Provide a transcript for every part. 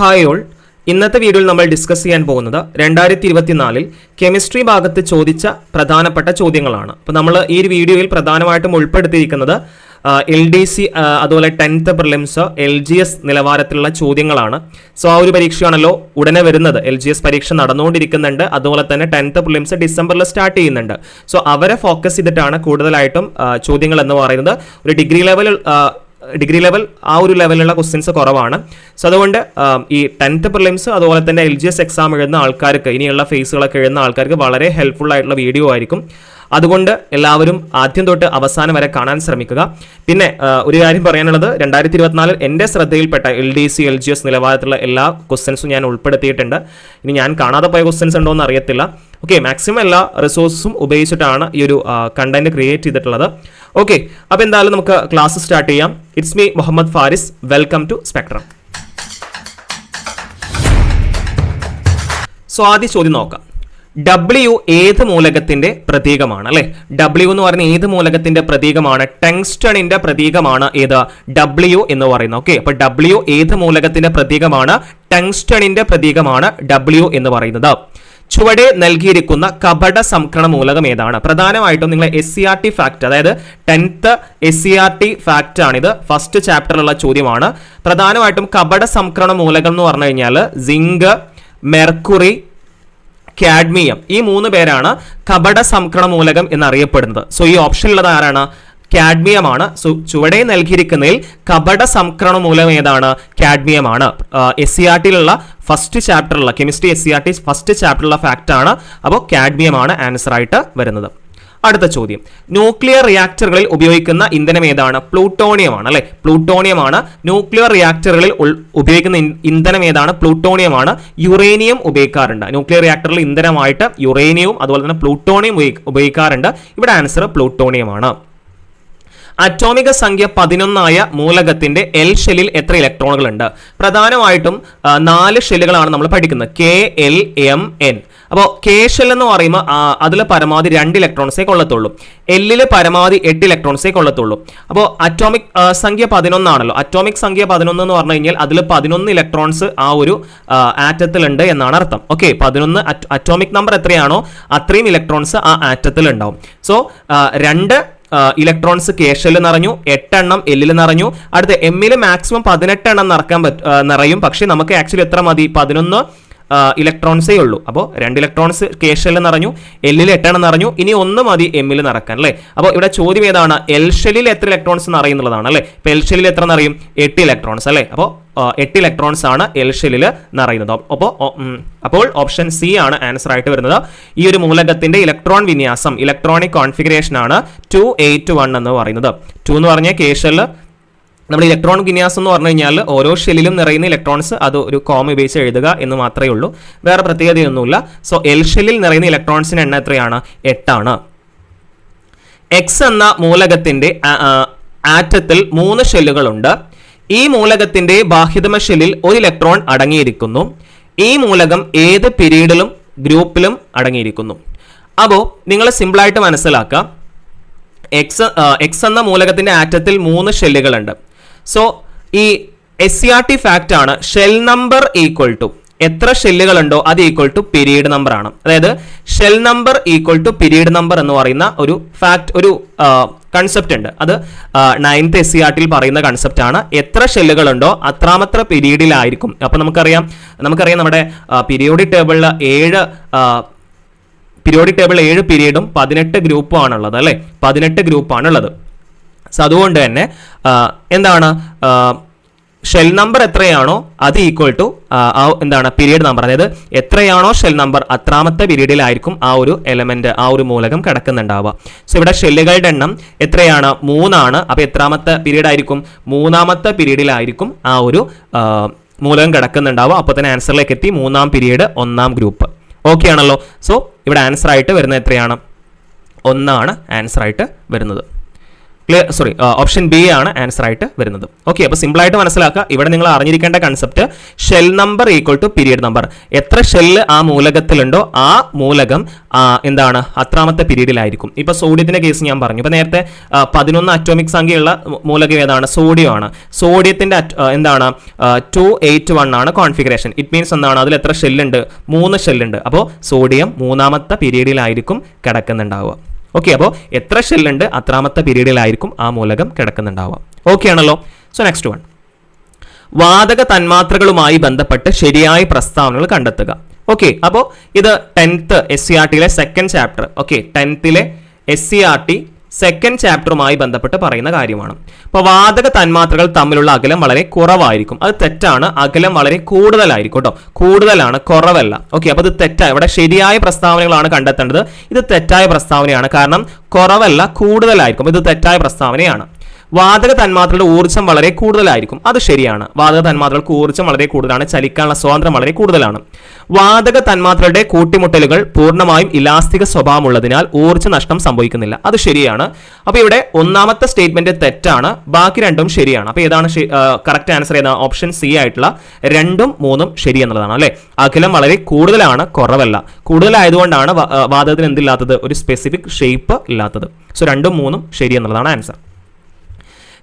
Hi all ഇന്നത്തെ വീഡിയോയിൽ നമ്മൾ ഡിസ്കസ് ചെയ്യാൻ പോകുന്നത് രണ്ടായിരത്തി ഇരുപത്തിനാലിൽ കെമിസ്ട്രി ഭാഗത്ത് ചോദിച്ച പ്രധാനപ്പെട്ട ചോദ്യങ്ങളാണ്. അപ്പോൾ നമ്മൾ ഈ ഒരു വീഡിയോയിൽ പ്രധാനമായിട്ടും ഉൾപ്പെടുത്തിയിരിക്കുന്നത് എൽ ഡി സി അതുപോലെ tenth prelims L G S നിലവാരത്തിലുള്ള ചോദ്യങ്ങളാണ്. സോ ആ ഒരു പരീക്ഷയാണല്ലോ ഉടനെ വരുന്നത്. എൽ ജി എസ് പരീക്ഷ നടന്നുകൊണ്ടിരിക്കുന്നുണ്ട്. അതുപോലെ തന്നെ ടെൻത്ത് പ്രിലിംസ് ഡിസംബറിൽ സ്റ്റാർട്ട് ചെയ്യുന്നുണ്ട്. സോ അവരെ ഫോക്കസ് ചെയ്തിട്ടാണ് കൂടുതലായിട്ടും ചോദ്യങ്ങൾ എന്ന് പറയുന്നത്. ഒരു ഡിഗ്രി ലെവൽ ഡിഗ്രി ലെവൽ ആ ഒരു ലെവലിലുള്ള ക്വസ്റ്റ്യൻസ് കുറവാണ്. സോ അതുകൊണ്ട് ഈ ടെൻത്ത് പ്രിലിംസ് അതുപോലെ തന്നെ എൽ ജി എസ് എക്സാം എഴുതുന്ന ആൾക്കാർക്ക് ഇനിയുള്ള ഫേസുകളൊക്കെ എഴുതുന്ന ആൾക്കാർക്ക് വളരെ ഹെൽപ്ഫുൾ ആയിട്ടുള്ള വീഡിയോ ആയിരിക്കും. അതുകൊണ്ട് എല്ലാവരും ആദ്യം തൊട്ട് അവസാനം വരെ കാണാൻ ശ്രമിക്കുക. പിന്നെ ഒരു കാര്യം പറയാനുള്ളത് രണ്ടായിരത്തി ഇരുപത്തിനാലിൽ എന്റെ ശ്രദ്ധയിൽപ്പെട്ട L D C L G S നിലവാരത്തിലുള്ള എല്ലാ ക്വസ്റ്റ്യൻസും ഞാൻ ഉൾപ്പെടുത്തിയിട്ടുണ്ട്. ഇനി ഞാൻ കാണാതെ പോയ ക്വസ്റ്റ്യൻസ് ഉണ്ടോ എന്ന് അറിയത്തില്ല. ഓക്കെ മാക്സിമം എല്ലാ റിസോഴ്സസും ഉപയോഗിച്ചിട്ടാണ് ഈ ഒരു കണ്ടന്റ് ക്രിയേറ്റ് ചെയ്തിട്ടുള്ളത്. ഓക്കെ അപ്പോൾ എന്തായാലും നമുക്ക് ക്ലാസ് സ്റ്റാർട്ട് ചെയ്യാം. It's me Muhammad Faris welcome to Spectrum so ആദ്യ ചോദ്യം നോക്കാം. ഡബ്ല്യു ഏത് മൂലകത്തിന്റെ പ്രതീകമാണ് അല്ലെ? ഡബ്ല്യു എന്ന് പറയുന്ന ഏത് മൂലകത്തിന്റെ പ്രതീകമാണ്? ടെങ്സ്റ്റണിന്റെ പ്രതീകമാണ് ഏത്? ഡബ്ല്യു എന്ന് പറയുന്നത്. ഓക്കെ അപ്പൊ ഡബ്ല്യു ഏത് മൂലകത്തിന്റെ പ്രതീകമാണ്? ടെങ്സ്റ്റണിന്റെ പ്രതീകമാണ് ഡബ്ല്യു എന്ന് പറയുന്നത്. ചുവടെ നൽകിയിരിക്കുന്ന കപട സംക്രമണ മൂലകം ഏതാണ്? പ്രധാനമായിട്ടും നിങ്ങൾ S C R T fact അതായത് tenth S C R T fact ആണിത്. ഫസ്റ്റ് ചാപ്റ്ററിലുള്ള ചോദ്യമാണ്. പ്രധാനമായിട്ടും കപട സംക്രമണ മൂലകം എന്ന് പറഞ്ഞു കഴിഞ്ഞാൽ സിങ്ക് മെർക്കുറി കാഡ്മിയം ഈ മൂന്ന് പേരാണ് കപട സംക്രമണ മൂലകം എന്നറിയപ്പെടുന്നത്. സോ ഈ ഓപ്ഷനിലുള്ളത് ആരാണ്? കാഡ്മിയമാണ്. ചുവടെ നൽകിയിരിക്കുന്നതിൽ കപട സംക്രമണ മൂലം ഏതാണ്? കാഡ്മിയമാണ്. എസ് സി ആർ ടിയിലുള്ള first ചാപ്റ്ററിലുള്ള chemistry S C R T first ചാപ്റ്ററിലുള്ള fact ആണ്. അപ്പോൾ കാഡ്മിയമാണ് ആൻസർ ആയിട്ട് വരുന്നത്. അടുത്ത ചോദ്യം. ന്യൂക്ലിയർ റിയാക്ടറുകളിൽ ഉപയോഗിക്കുന്ന ഇന്ധനം ഏതാണ്? പ്ലൂട്ടോണിയമാണ് അല്ലെ? പ്ലൂട്ടോണിയമാണ്. ന്യൂക്ലിയർ റിയാക്ടറുകളിൽ ഉപയോഗിക്കുന്ന ഇന്ധനം ഏതാണ്? പ്ലൂട്ടോണിയമാണ്. യുറേനിയം ഉപയോഗിക്കാറുണ്ട്. ന്യൂക്ലിയർ റിയാക്ടറിൽ ഇന്ധനമായിട്ട് യുറേനിയവും അതുപോലെ തന്നെ പ്ലൂട്ടോണിയം ഉപയോഗിക്കാറുണ്ട്. ഇവിടെ ആൻസർ പ്ലൂട്ടോണിയമാണ്. അറ്റോമിക സംഖ്യ പതിനൊന്നായ മൂലകത്തിന്റെ എൽ ഷെല്ലിൽ എത്ര ഇലക്ട്രോണുകൾ ഉണ്ട് പ്രധാനമായിട്ടും നാല് ഷെല്ലുകളാണ് നമ്മൾ പഠിക്കുന്നത്. കെ എൽ എം എൻ അപ്പോൾ കെ ഷെൽ എന്ന് പറയുമ്പോൾ അതിൽ പരമാവധി രണ്ട് ഇലക്ട്രോൺസേ കൊള്ളത്തുള്ളൂ. എല്ലിൽ പരമാവധി എട്ട് ഇലക്ട്രോൺസേ കൊള്ളത്തുള്ളൂ. അപ്പോൾ അറ്റോമിക് സംഖ്യ പതിനൊന്നാണല്ലോ. അറ്റോമിക് സംഖ്യ പതിനൊന്ന് എന്ന് പറഞ്ഞു കഴിഞ്ഞാൽ അതിൽ പതിനൊന്ന് ഇലക്ട്രോൺസ് ആ ഒരു ആറ്റത്തിലുണ്ട് എന്നാണ് അർത്ഥം. ഓക്കെ പതിനൊന്ന് അറ്റോമിക് നമ്പർ എത്രയാണോ അത്രയും ഇലക്ട്രോൺസ് ആ ആറ്റത്തിലുണ്ടാവും. സോ രണ്ട് ഇലക്ട്രോൺസ് കേഷലിൽ നിറഞ്ഞു എട്ടെണ്ണം എല്ലിൽ നിറഞ്ഞു. അടുത്ത എമ്മിൽ മാക്സിമം പതിനെട്ട് എണ്ണം നിറക്കാൻ പറ്റ നിറയും. പക്ഷേ നമുക്ക് ആക്ച്വലി എത്ര മതി? പതിനൊന്ന് ഇലക്ട്രോൺസേ ഉള്ളൂ. അപ്പോൾ രണ്ട് ഇലക്ട്രോൺസ് കേഷൽ നിറഞ്ഞു എല്ലിൽ എട്ടെണ്ണം നിറഞ്ഞു ഇനി ഒന്ന് മതി എമ്മിൽ നിറക്കാൻ അല്ലേ? അപ്പോൾ ഇവിടെ ചോദ്യം ഏതാണ്? എൽ ഷെല്ലിൽ എത്ര ഇലക്ട്രോൺസ് നിറയുന്നുള്ളതാണ് അല്ലേ? ഇപ്പോൾ എൽ ഷെല്ലിൽ എത്ര നിറയും? എട്ട് ഇലക്ട്രോൺസ് അല്ലേ? അപ്പോൾ എട്ട് ഇലക്ട്രോൺസ് ആണ് എൽ ഷെല്ലിൽ നിറയുന്നത്. അപ്പോൾ അപ്പോൾ ഓപ്ഷൻ സി ആണ് ആൻസർ ആയിട്ട് വരുന്നത്. ഈ ഒരു മൂലകത്തിന്റെ ഇലക്ട്രോൺ വിന്യാസം ഇലക്ട്രോണിക് കോൺഫിഗറേഷൻ ആണ് ടു എയ്റ്റ് വൺ എന്ന് പറയുന്നത്. ടു എന്ന് പറഞ്ഞാൽ കെ ഷെല്ല് നമ്മൾ ഇലക്ട്രോൺ വിന്യാസം എന്ന് പറഞ്ഞു കഴിഞ്ഞാൽ ഓരോ ഷെല്ലിലും നിറയുന്ന ഇലക്ട്രോൺസ് അത് ഒരു കോം ഉപയോഗിച്ച് എഴുതുക എന്ന് മാത്രമേ ഉള്ളൂ. വേറെ പ്രത്യേകതയൊന്നുമില്ല. സോ എൽ ഷെല്ലിൽ നിറയുന്ന ഇലക്ട്രോൺസിന്റെ എണ്ണം എത്രയാണ്? എട്ടാണ്. എക്സ് എന്ന ആ, ആറ്റത്തിൽ മൂന്ന് ഷെല്ലുകളുണ്ട് ഈ മൂലകത്തിന്റെ ബാഹ്യതമ ഷെല്ലിൽ ഒരു ഇലക്ട്രോൺ അടങ്ങിയിരിക്കുന്നു. ഈ മൂലകം ഏത് പിരീഡിലും ഗ്രൂപ്പിലും അടങ്ങിയിരിക്കുന്നു. അപ്പോൾ നിങ്ങൾ സിമ്പിളായിട്ട് മനസ്സിലാക്കാം. എക്സ് എക്സ് എന്ന മൂലകത്തിന്റെ ആറ്റത്തിൽ മൂന്ന് ഷെല്ലുകളുണ്ട് സോ ഈ S C R T fact ആണ് ഷെൽ നമ്പർ ഈക്വൽ ടു എത്ര ഷെല്ലുകളുണ്ടോ അത് ഈക്വൽ ടു പീരീഡ് നമ്പർ ആണ്. അതായത് shell number equal to period number എന്ന് പറയുന്ന ഒരു ഫാക്ട് ഒരു കൺസെപ്റ്റ് ഉണ്ട്. അത് നയൻത്ത് എസ് സി ആർ ടിയിൽ പറയുന്ന കൺസെപ്റ്റ് ആണ്. എത്ര ഷെല്ലുകളുണ്ടോ അത്രാമത്ര പീരീഡിലായിരിക്കും അപ്പോൾ നമുക്കറിയാം നമുക്കറിയാം നമ്മുടെ പീരിയോഡിക് ടേബിളിൽ ഏഴ് പീരിയോഡിക് ടേബിൾ ഏഴ് പീരീഡും പതിനെട്ട് ഗ്രൂപ്പും ആണുള്ളത് അല്ലേ? പതിനെട്ട് ഗ്രൂപ്പാണുള്ളത് സോ അതുകൊണ്ട് തന്നെ എന്താണ്? ഷെൽ നമ്പർ എത്രയാണോ അത് ഈക്വൽ ടു എന്താണ് പീരീഡ് നമ്പർ അതായത് എത്രയാണോ ഷെൽ നമ്പർ അത്രാമത്തെ പീരീഡിലായിരിക്കും ആ ഒരു എലമെന്റ് ആ ഒരു മൂലകം കിടക്കുന്നുണ്ടാവുക. സോ ഇവിടെ ഷെല്ലുകളുടെ എണ്ണം എത്രയാണ്? മൂന്നാണ്. അപ്പോൾ എത്രാമത്തെ പീരീഡ് ആയിരിക്കും? മൂന്നാമത്തെ പീരീഡിലായിരിക്കും ആ ഒരു മൂലകം കിടക്കുന്നുണ്ടാവുക. അപ്പോൾ തന്നെ ആൻസറിലേക്ക് എത്തി. മൂന്നാം പീരീഡ് ഒന്നാം ഗ്രൂപ്പ് ഓക്കെ ആണല്ലോ. സോ ഇവിടെ ആൻസർ ആയിട്ട് വരുന്നത് എത്രയാണ്? ഒന്നാണ് ആൻസർ ആയിട്ട് വരുന്നത്. ക്ലിയർ സോറി ഓപ്ഷൻ ബി ആണ് ആൻസർ ആയിട്ട് വരുന്നത്. ഓക്കെ അപ്പോൾ സിമ്പിൾ ആയിട്ട് മനസ്സിലാക്കുക. ഇവിടെ നിങ്ങൾ അറിഞ്ഞിരിക്കേണ്ട concept shell number equal to period number എത്ര ഷെല്ല് ആ മൂലകത്തിലുണ്ടോ ആ മൂലകം എന്താണ് അത്രാമത്തെ പീരീഡിലായിരിക്കും ഇപ്പൊ സോഡിയത്തിന്റെ കേസ് ഞാൻ പറഞ്ഞു. ഇപ്പൊ നേരത്തെ പതിനൊന്ന് അറ്റോമിക് സംഖ്യയുള്ള മൂലകം ഏതാണ്? സോഡിയം ആണ്. സോഡിയത്തിന്റെ എന്താണ് ടു എയ്റ്റ് വൺ ആണ് കോൺഫിഗറേഷൻ ഇറ്റ് മീൻസ് എന്താണ് അതിൽ എത്ര ഷെല്ലുണ്ട് മൂന്ന് ഷെല്ലുണ്ട് അപ്പോൾ സോഡിയം മൂന്നാമത്തെ പീരീഡിലായിരിക്കും കിടക്കുന്നുണ്ടാവുക. ഓക്കെ അപ്പോൾ എത്ര ഷെല്ലുണ്ട് അത്രാമത്തെ പീരീഡിലായിരിക്കും ആ മൂലകം കിടക്കുന്നുണ്ടാവുക. ഓക്കെ ആണല്ലോ? സോ നെക്സ്റ്റ് വൺ വാതക തന്മാത്രകളുമായി ബന്ധപ്പെട്ട് ശരിയായ പ്രസ്താവനകൾ കണ്ടെത്തുക. ഓക്കെ അപ്പോൾ ഇത് ടെൻത്ത് എസ് സി ആർ ടിയിലെ second chapter okay ടെൻത്തിലെ S C R T second ചാപ്റ്ററുമായി ബന്ധപ്പെട്ട് പറയുന്ന കാര്യമാണ്. അപ്പോൾ വാതക തന്മാത്രകൾ തമ്മിലുള്ള അകലം വളരെ കുറവായിരിക്കും. അത് തെറ്റാണ്. അകലം വളരെ കൂടുതലായിരിക്കും കേട്ടോ. കൂടുതലാണ് കുറവല്ല. ഓക്കെ അപ്പോൾ ഇത് തെറ്റായ ഇവിടെ ശരിയായ പ്രസ്താവനകളാണ് കണ്ടെത്തേണ്ടത്. ഇത് തെറ്റായ പ്രസ്താവനയാണ്. കാരണം കുറവല്ല കൂടുതലായിരിക്കും. ഇത് തെറ്റായ പ്രസ്താവനയാണ്. വാതക തന്മാത്രയുടെ ഊർജം വളരെ കൂടുതലായിരിക്കും. അത് ശരിയാണ്. വാതക തന്മാത്രകൾക്ക് ഊർജം വളരെ കൂടുതലാണ്. ചലിക്കാനുള്ള സ്വാതന്ത്ര്യം വളരെ കൂടുതലാണ്. വാതക തന്മാത്രയുടെ കൂട്ടിമുട്ടലുകൾ പൂർണമായും ഇലാസ്തിക സ്വഭാവമുള്ളതിനാൽ ഊർജ നഷ്ടം സംഭവിക്കുന്നില്ല. അത് ശരിയാണ്. അപ്പൊ ഇവിടെ ഒന്നാമത്തെ സ്റ്റേറ്റ്മെന്റ് തെറ്റാണ്. ബാക്കി രണ്ടും ശരിയാണ്. അപ്പൊ ഏതാണ് കറക്റ്റ് ആൻസർ ഏതാണ്? ഓപ്ഷൻ സി ആയിട്ടുള്ള രണ്ടും മൂന്നും ശരി എന്നുള്ളതാണ് അല്ലെ? അഖിലം വളരെ കൂടുതലാണ് കുറവല്ല. കൂടുതലായതുകൊണ്ടാണ് വാതകത്തിന് എന്തില്ലാത്തത്? ഒരു സ്പെസിഫിക് ഷേപ്പ് ഇല്ലാത്തത്. സോ രണ്ടും മൂന്നും ശരി എന്നുള്ളതാണ് ആൻസർ.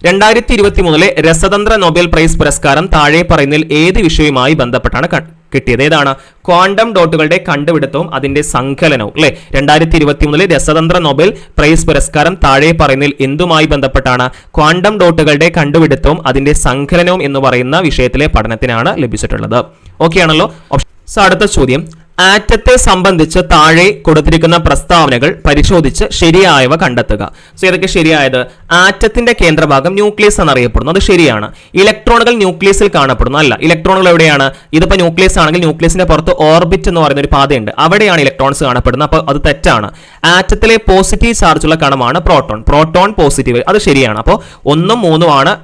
രണ്ടായിരത്തി ഇരുപത്തി മൂന്നിലെ രസതന്ത്ര നൊബേൽ പ്രൈസ് പുരസ്കാരം താഴെ പറയുന്നതിൽ ഏത് വിഷയവുമായി ബന്ധപ്പെട്ടാണ് കിട്ടിയത്? ഏതാണ്? ക്വാണ്ടം ഡോട്ടുകളുടെ കണ്ടുപിടുത്തവും അതിന്റെ സങ്കലനവും അല്ലെ? രണ്ടായിരത്തി ഇരുപത്തി മൂന്നിലെ രസതന്ത്ര നൊബേൽ പ്രൈസ് പുരസ്കാരം താഴെ പറയുന്നതിൽ എന്തുമായി ബന്ധപ്പെട്ടാണ്? ക്വാണ്ടം ഡോട്ടുകളുടെ കണ്ടുപിടുത്തവും അതിന്റെ സങ്കലനവും എന്ന് പറയുന്ന വിഷയത്തിലെ പഠനത്തിനാണ് ലഭിച്ചിട്ടുള്ളത്. ഓക്കെ ആണല്ലോ അടുത്ത ചോദ്യം. ആറ്റത്തെ സംബന്ധിച്ച് താഴെ കൊടുത്തിരിക്കുന്ന പ്രസ്താവനകൾ പരിശോധിച്ച് ശരിയായവ കണ്ടെത്തുക. സോ ഇതൊക്കെ ശരിയായത്? ആറ്റത്തിന്റെ കേന്ദ്രഭാഗം ന്യൂക്ലിയസ് എന്നറിയപ്പെടുന്നു. അത് ശരിയാണ്. ഇലക്ട്രോണുകൾ ന്യൂക്ലിയസിൽ കാണപ്പെടുന്നു. അല്ല ഇലക്ട്രോണുകൾ എവിടെയാണ്? ഇതിപ്പോ ന്യൂക്ലിയസ് ആണെങ്കിൽ ന്യൂക്ലിയസിന്റെ പുറത്ത് ഓർബിറ്റ് എന്ന് പറയുന്ന ഒരു പാതയുണ്ട്. അവിടെയാണ് ഇലക്ട്രോൺസ് കാണപ്പെടുന്നത്. അപ്പോൾ അത് തെറ്റാണ്. ആറ്റത്തിലെ പോസിറ്റീവ് ചാർജുള്ള കണമാണ് പ്രോട്ടോൺ. Proton positive. അത് ശരിയാണ്. അപ്പോൾ ഒന്നും മൂന്നും ആണ്